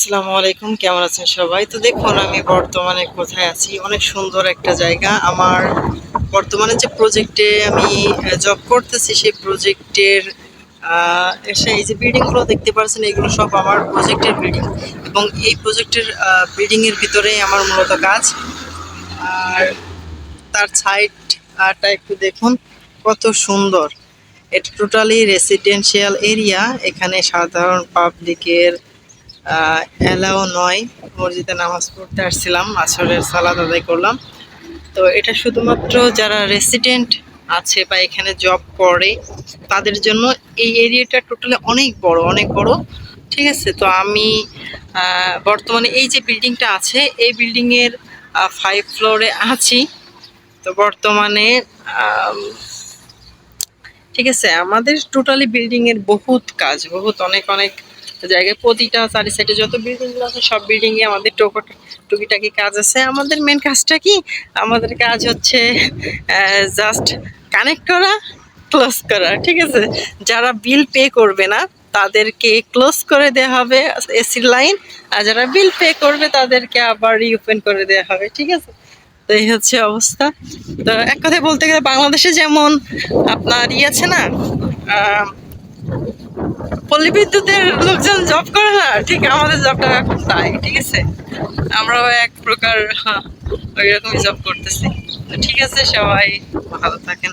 আসসালামু আলাইকুম, কেমন আছেন সবাই? তো দেখুন, আমি বর্তমানে কোথায় আছি? অনেক সুন্দর একটা জায়গা। আমার বর্তমানে যে প্রজেক্টে আমি জব করতেছি, সেই প্রজেক্টের এই যে বিল্ডিংগুলো দেখতে পাচ্ছেন এগুলো সব আমার প্রজেক্টের বিল্ডিং এবং এই প্রজেক্টের বিল্ডিংয়ের ভিতরেই আমার মূলত কাজ। আর তার সাইডটা একটু দেখুন, কত সুন্দর। এটা টোটালি রেসিডেন্সিয়াল এরিয়া এখানে সাধারণ পাবলিকের অ্যালাও নয়। মসজিদে নামাজ পড়তে আসছিলাম, আসরের সালাদ আদায় করলাম। তো এটা শুধুমাত্র যারা রেসিডেন্ট আছে বা এখানে জব করে, তাদের জন্য এই এরিয়াটা টোটালি অনেক বড় অনেক বড়। ঠিক আছে? তো আমি বর্তমানে এই যে বিল্ডিংটা আছে, এই বিল্ডিংয়ের ফাইভ ফ্লোরে আছি। তো বর্তমানে ঠিক আছে? আমাদের টোটালি বিল্ডিংয়ের বহুত কাজ, বহুত অনেক অনেক জায়গায়, প্রতিটা চারি সাইডে যত বিল্ডিং আছে, সব বিল্ডিং এ আমাদের টোকো টুকিটাকি কাজ আছে। আমাদের মেন কাজটা কি? আমাদের কাজ হচ্ছে জাস্ট কানেক্ট করা ক্লোজ করা, ঠিক আছে? যারা বিল পে করবে না, তাদেরকে ক্লোজ করে দেওয়া হবে এসির লাইন আর যারা বিল পে করবে, তাদেরকে আবার রিওপেন করে দেওয়া হবে, ঠিক আছে? তো এই হচ্ছে অবস্থা। তো এক কথায় বলতে গেলে বাংলাদেশে যেমন আপনার ই আছে না পল্লী বিদ্যুতের লোকজন জব করে না? ঠিক, আমাদের জবটা এখন তাই ঠিক আছে? আমরাও এক প্রকার ওইরকমই ওই রকমই জব করতেছি ঠিক আছে, সবাই ভালো থাকেন।